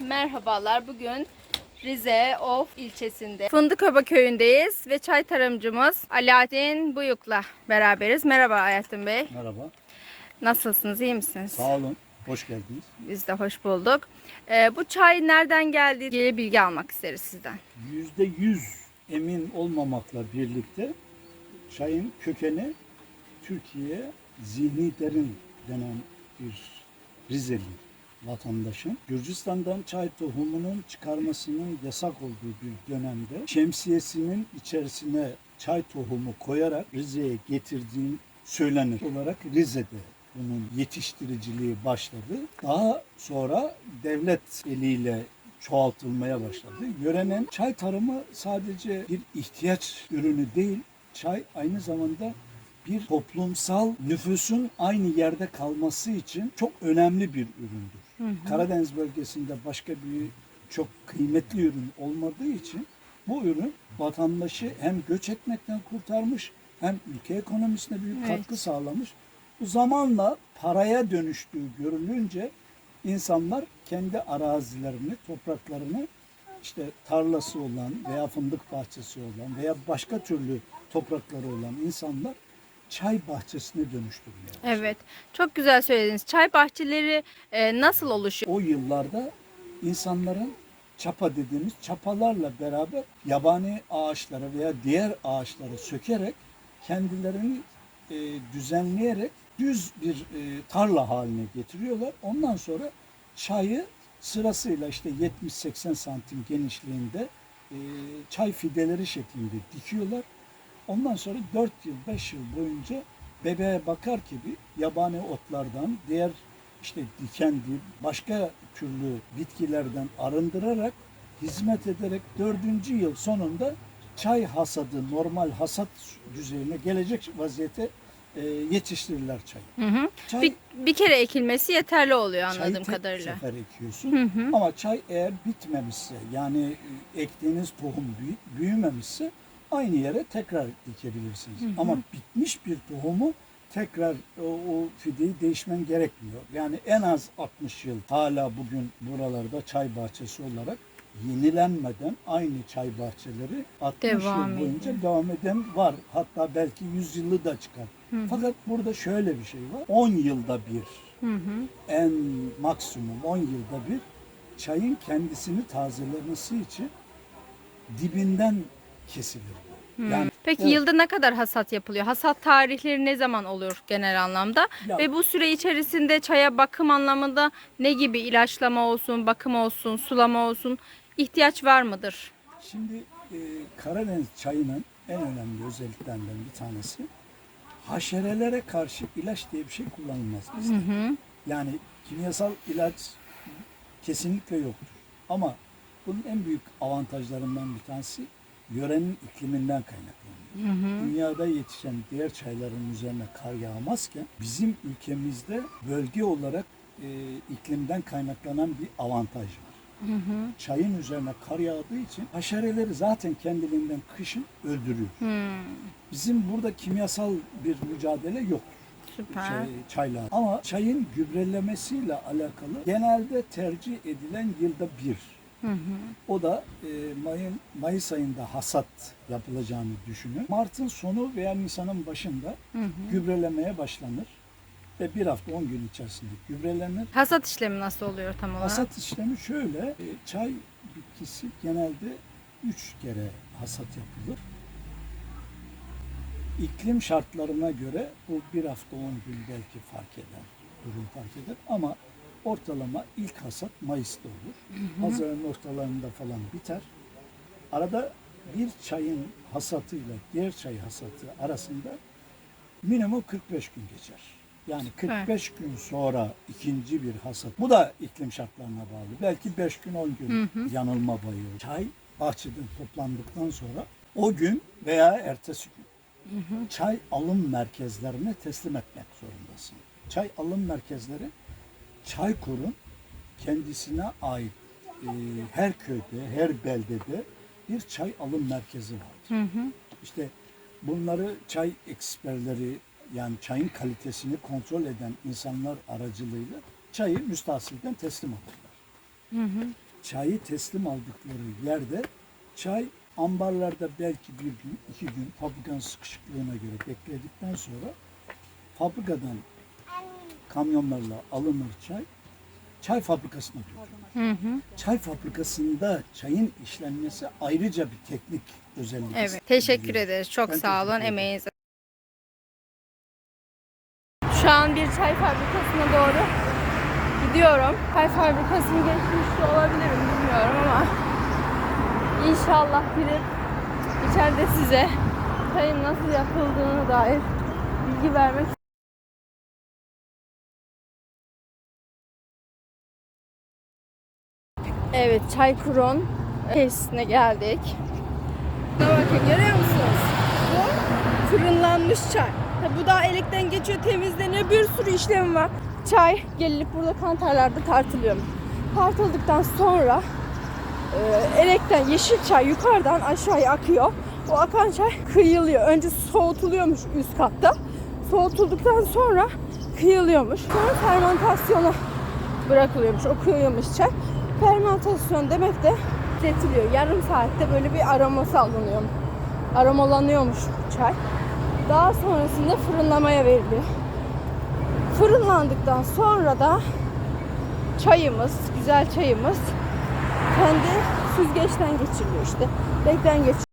Merhabalar. Bugün Rize Of ilçesinde Fındıkoba köyündeyiz ve çay tarımcımız Alaaddin Buyuk'la beraberiz. Merhaba Alaaddin Bey. Merhaba. Nasılsınız? iyi misiniz? Sağ olun. Hoş geldiniz. Biz de hoş bulduk. Ee, bu çay nereden geldi? ilgili bilgi almak isteriz sizden. Yüzde yüz emin olmamakla birlikte çayın kökeni Türkiye zihni derin denen bir Rizeli vatandaşın Gürcistan'dan çay tohumunun çıkarmasının yasak olduğu bir dönemde şemsiyesinin içerisine çay tohumu koyarak Rize'ye getirdiğin söylenir olarak Rize'de bunun yetiştiriciliği başladı. Daha sonra devlet eliyle çoğaltılmaya başladı. Yörenin çay tarımı sadece bir ihtiyaç ürünü değil, çay aynı zamanda bir toplumsal nüfusun aynı yerde kalması için çok önemli bir üründür. Karadeniz bölgesinde başka bir çok kıymetli ürün olmadığı için bu ürün vatandaşı hem göç etmekten kurtarmış hem ülke ekonomisine büyük Evet. katkı sağlamış. Bu zamanla paraya dönüştüğü görülünce insanlar kendi arazilerini, topraklarını işte tarlası olan veya fındık bahçesi olan veya başka türlü toprakları olan insanlar çay bahçesine dönüştürüyor. Evet. Çok güzel söylediniz. Çay bahçeleri e, nasıl oluşuyor? O yıllarda insanların çapa dediğimiz çapalarla beraber yabani ağaçları veya diğer ağaçları sökerek kendilerini e, düzenleyerek düz bir e, tarla haline getiriyorlar. Ondan sonra çayı sırasıyla işte 70-80 santim genişliğinde e, çay fideleri şeklinde dikiyorlar. Ondan sonra 4 yıl 5 yıl boyunca bebeğe bakar gibi yabani otlardan diğer işte dikendi başka türlü bitkilerden arındırarak hizmet ederek dördüncü yıl sonunda çay hasadı normal hasat düzeyine gelecek vaziyete e, yetiştirirler çayı. Hı hı. Çay, Bir, bir kere ekilmesi yeterli oluyor çayı anladığım tek kadarıyla. sefer ekiyorsun. Ama çay eğer bitmemişse yani e, ektiğiniz tohum büyü- büyümemişse aynı yere tekrar dikebilirsiniz. Ama bitmiş bir tohumu tekrar o, o fideyi değişmen gerekmiyor. Yani en az 60 yıl hala bugün buralarda çay bahçesi olarak yenilenmeden aynı çay bahçeleri 60 Devam yıl boyunca devam eden var. Hatta belki 100 yılı da çıkar. Fakat burada şöyle bir şey var. 10 yılda bir Hı hı. en maksimum 10 yılda bir çayın kendisini tazelemesi için dibinden kesilir. Yani Peki Evet. yılda ne kadar hasat yapılıyor? Hasat tarihleri ne zaman olur genel anlamda? Ya- Ve bu süre içerisinde çaya bakım anlamında ne gibi ilaçlama olsun, bakım olsun, sulama olsun ihtiyaç var mıdır? şimdi e, Karadeniz çayının en önemli özelliklerinden bir tanesi haşerelere karşı ilaç diye bir şey kullanılmaz bizde. Yani kimyasal ilaç kesinlikle yoktur. Ama bunun en büyük avantajlarından bir tanesi yörenin ikliminden kaynaklanıyor. Dünyada yetişen diğer çayların üzerine kar yağmazken bizim ülkemizde bölge olarak e, iklimden kaynaklanan bir avantaj var. Çayın üzerine kar yağdığı için haşereleri zaten kendiliğinden kışın öldürüyor. Bizim burada kimyasal bir mücadele yok Süper. şey, çayla. Ama çayın gübrelemesiyle alakalı genelde tercih edilen yılda bir. O da e, Mayın, Mayıs ayında hasat yapılacağını düşünün. Mart'ın sonu veya Nisan'ın başında gübrelemeye başlanır. Ve bir hafta 10 gün içerisinde gübrelenir. Hasat işlemi nasıl oluyor tam olarak? Hasat işlemi şöyle. e, Çay bitkisi genelde 3 kere hasat yapılır. İklim şartlarına göre bu bir hafta 10 gün belki fark eder. Durum fark eder ama ortalama ilk hasat Mayıs'ta olur. Haziran'ın ortalarında falan biter. Arada bir çayın hasatıyla diğer çay hasatı arasında minimum 45 gün geçer. Yani 45 gün sonra ikinci bir hasat. Bu da iklim şartlarına bağlı. Belki 5 gün 10 gün yanılma bayıyor. Çay bahçeden toplandıktan sonra o gün veya ertesi gün çay alım merkezlerine teslim etmek zorundasın. Çay alım merkezleri Çaykur'un kendisine ait e, her köyde, her beldede bir çay alım merkezi vardır. İşte bunları çay eksperleri yani çayın kalitesini kontrol eden insanlar aracılığıyla çayı müstahsilden teslim alırlar. çayı teslim aldıkları yerde çay ambarlarda belki bir gün, iki gün fabrikanın sıkışıklığına göre bekledikten sonra fabrikadan kamyonlarla alınır çay, çay fabrikasına. Hı hı. Çay fabrikasında çayın işlenmesi ayrıca bir teknik özellik. Evet. Teşekkür ederiz. Çok Ben sağ olun. Emeğinize. Şu an bir çay fabrikasına doğru gidiyorum. Çay fabrikasını geçmiş olabilirim bilmiyorum ama inşallah girip içeride size çayın nasıl yapıldığına dair bilgi vermek Evet, Çaykur'un tesisine geldik. Buna bakın görüyor musunuz? Bu fırınlanmış çay. Tabi bu da elekten geçiyor, temizleniyor. Bir sürü işlemi var. Çay gelinip burada kantarlarda tartılıyor. Tartıldıktan sonra e, elekten yeşil çay yukarıdan aşağıya akıyor. O akan çay kıyılıyor. Önce soğutuluyormuş üst katta. Soğutulduktan sonra kıyılıyormuş. Sonra fermentasyona bırakılıyormuş. O kıyılmış çay. Fermentasyon demek de bekletiliyor. Yarım saatte böyle bir aroması alınıyor. Aromalanıyormuş çay. Daha sonrasında fırınlamaya veriliyor. Fırınlandıktan sonra da çayımız, güzel çayımız kendi süzgeçten geçiriliyor işte. Bekten geçiriliyor.